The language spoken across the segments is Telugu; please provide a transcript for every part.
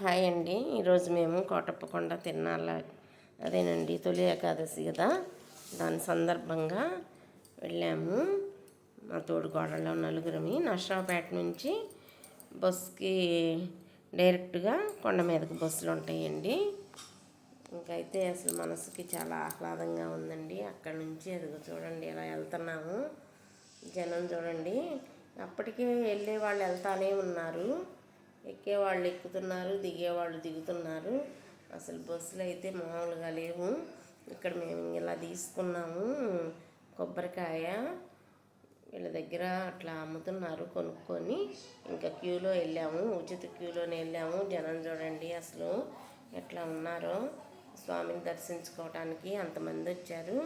హాయ్ అండి. ఈరోజు మేము కోటప్పకొండ తిన్నాల అదేనండి తొలి ఏకాదశి కదా. దాని సందర్భంగా వెళ్ళాము. మా తోడుకోడలో నలుగురమి నర్సరావుపేట నుంచి బస్కి డైరెక్ట్గా కొండ మీదకి బస్సులు ఉంటాయండి. ఇంకైతే అసలు మనసుకి చాలా ఆహ్లాదంగా ఉందండి. అక్కడ నుంచి అదిగో చూడండి ఇలా వెళ్తున్నాము. జనం చూడండి. అప్పటికే వెళ్ళే వాళ్ళు వెళ్తానే ఉన్నారు. ఎక్కేవాళ్ళు ఎక్కుతున్నారు దిగేవాళ్ళు దిగుతున్నారు. అసలు బస్సులు అయితే మామూలుగా లేవు. ఇక్కడ మేము ఇలా తీసుకున్నాము కొబ్బరికాయ. వీళ్ళ దగ్గర అట్లా అమ్ముతున్నారు కొనుక్కొని. ఇంకా క్యూలో వెళ్ళాము ఉచిత క్యూలోనే వెళ్ళాము. జనం చూడండి అసలు ఎట్లా ఉన్నారో. స్వామిని దర్శించుకోవటానికి అంతమంది వచ్చారు.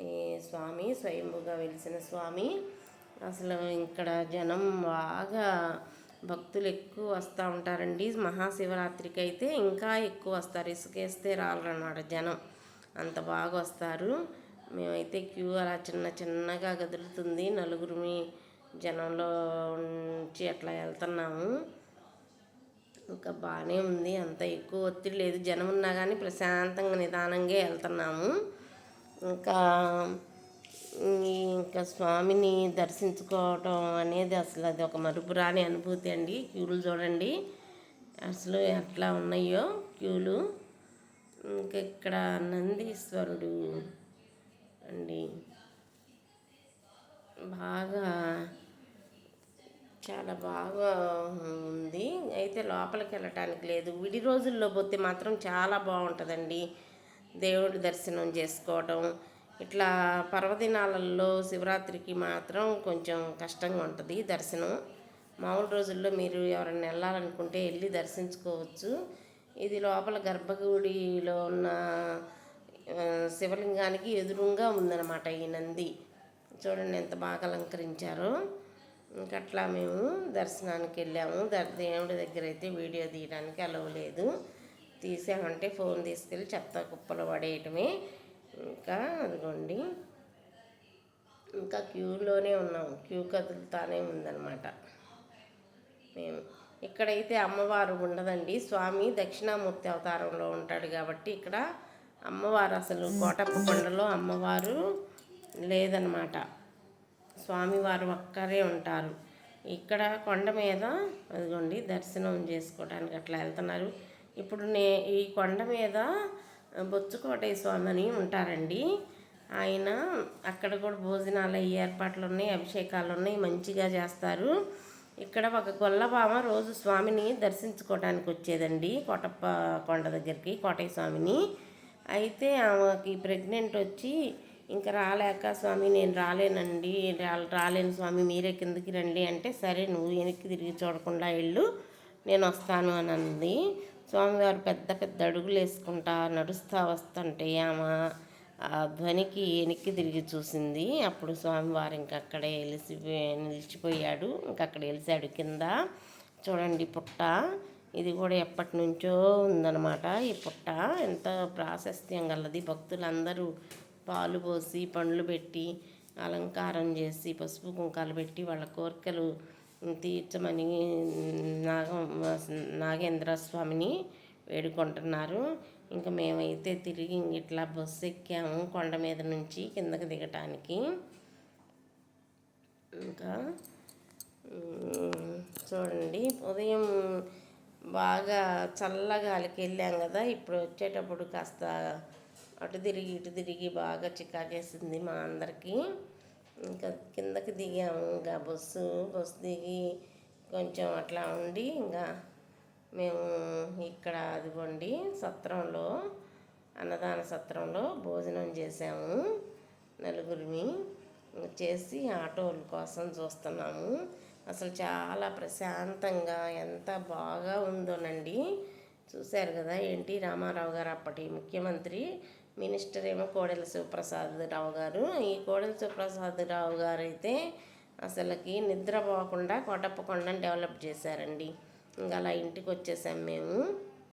ఈ స్వామి స్వయంభుగా వెలిసిన స్వామి. అసలు ఇక్కడ జనం బాగా భక్తులు ఎక్కువ వస్తూ ఉంటారండి. మహాశివరాత్రికి అయితే ఇంకా ఎక్కువ వస్తారు. ఇసుకేస్తే రాలరన్నమాట జనం. అంత బాగా వస్తారు. మేమైతే క్యూ అలా చిన్న చిన్నగా కదులుతుంది నలుగురిమి జనంలో నుంచి అట్లా వెళ్తున్నాము. ఇంకా బాగానే ఉంది. అంత ఎక్కువ ఒత్తిడి లేదు. జనం ఉన్నా కానీ ప్రశాంతంగా నిదానంగా వెళ్తున్నాము. ఇంకా ఇంకా స్వామిని దర్శించుకోవటం అనేది అసలు అది ఒక మరుపురాని అనుభూతి అండి. క్యూలు చూడండి. అసలు ఎట్లా ఉన్నాయో క్యూలు. ఇంకా ఇక్కడ నందీశ్వరుడు అండి. బాగా చాలా బాగా ఉంది. అయితే లోపలికి వెళ్ళటానికి లేదు. విడి రోజుల్లో పోతే మాత్రం చాలా బాగుంటుందండి. దేవుడి దర్శనం చేసుకోవటం. ఇట్లా పర్వదినాలలో శివరాత్రికి మాత్రం కొంచెం కష్టంగా ఉంటుంది దర్శనం. మామూలు రోజుల్లో మీరు ఎవరైనా వెళ్ళాలనుకుంటే వెళ్ళి దర్శించుకోవచ్చు. ఇది లోపల గర్భగుడిలో ఉన్న శివలింగానికి ఎదురుగా ఉందన్నమాట ఈ నంది. చూడండి ఎంత బాగా అలంకరించారో. ఇంకట్లా మేము దర్శనానికి వెళ్ళాము. దేవుడి దగ్గర అయితే వీడియో తీయడానికి అలవలేదు తీసామంటే ఫోన్ తీసుకెళ్ళి చెత్త కుప్పలు పడేయటమే. ఇంకా అదిగోండి. ఇంకా క్యూలోనే ఉన్నాం. క్యూ కదులుతానే ఉందన్నమాట. మేము ఇక్కడైతే అమ్మవారు ఉండదండి. స్వామి దక్షిణామూర్తి అవతారంలో ఉంటాడు కాబట్టి ఇక్కడ అమ్మవారు అసలు కోటప్ప కొండలో అమ్మవారు లేదనమాట స్వామివారు ఒక్కరే ఉంటారు. ఇక్కడ కొండ మీద అదిగోండి దర్శనం చేసుకోవడానికి అట్లా వెళ్తున్నారు. ఇప్పుడు నే ఈ కొండ మీద బొచ్చుకోటయ్య స్వామి అని ఉంటారండి. ఆయన అక్కడ కూడా భోజనాలు అయ్యే ఏర్పాట్లు ఉన్నాయి అభిషేకాలు ఉన్నాయి మంచిగా చేస్తారు. ఇక్కడ ఒక గొల్లబామ రోజు స్వామిని దర్శించుకోవడానికి వచ్చేదండి కోటప్ప కొండ దగ్గరికి కోటయ్య స్వామిని అయితే ఆమెకి ప్రెగ్నెంట్ వచ్చి ఇంకా రాలేక స్వామి నేను రాలేనండి రాలేను స్వామి మీరే కిందకి రండి. అంటే సరే నువ్వు వెనక్కి తిరిగి చూడకుండా వెళ్ళు నేను వస్తాను అని అంది. స్వామివారు పెద్ద పెద్ద అడుగులు వేసుకుంటా నడుస్తూ వస్తుంటే ఆమె ఆ ధ్వనికి వెనక్కి తిరిగి చూసింది. అప్పుడు స్వామివారు ఇంకక్కడే వెలిసి నిలిచిపోయాడు. ఇంకక్కడ వెలిసాడు కింద. చూడండి పుట్ట. ఇది కూడా ఎప్పటి నుంచో ఉందన్నమాట ఈ పుట్ట. ఎంత ప్రాశస్త్యం గలది. భక్తులందరూ పాలు పోసి పండ్లు పెట్టి అలంకారం చేసి పసుపు కుంకాలు పెట్టి వాళ్ళ కోరికలు తీర్చమని నాగ నాగేంద్ర స్వామిని వేడుకుంటున్నారు. ఇంకా మేమైతే తిరిగి ఇట్లా బస్సు ఎక్కాము కొండ మీద నుంచి కిందకి దిగటానికి. ఇంకా చూడండి. ఉదయం బాగా చల్లగాలికి వెళ్ళాం కదా. ఇప్పుడు వచ్చేటప్పుడు కాస్త అటు తిరిగి ఇటు తిరిగి బాగా చికాకేసింది మా అందరికీ. ఇంకా కిందకి దిగాము. ఇంకా బస్సు బస్సు దిగి కొంచెం అట్లా ఉండి ఇంకా మేము ఇక్కడ అదిగోండి సత్రంలో అన్నదాన సత్రంలో భోజనం చేసాము నలుగురిని. చేసి ఆటోల కోసం చూస్తున్నాము. అసలు చాలా ప్రశాంతంగా ఎంత బాగా ఉందోనండి. చూశారు కదా ఎన్టీ రామారావు గారు అప్పటి ముఖ్యమంత్రి మినిస్టర్ ఏమో కోడెల శివప్రసాద్ రావు గారు. ఈ కోడెల శివప్రసాద్ రావు గారు అయితే అసలుకి నిద్ర పోకుండా కోటప్పకొండని డెవలప్ చేశారండి. ఇంకా అలా ఇంటికి వచ్చేసాం మేము.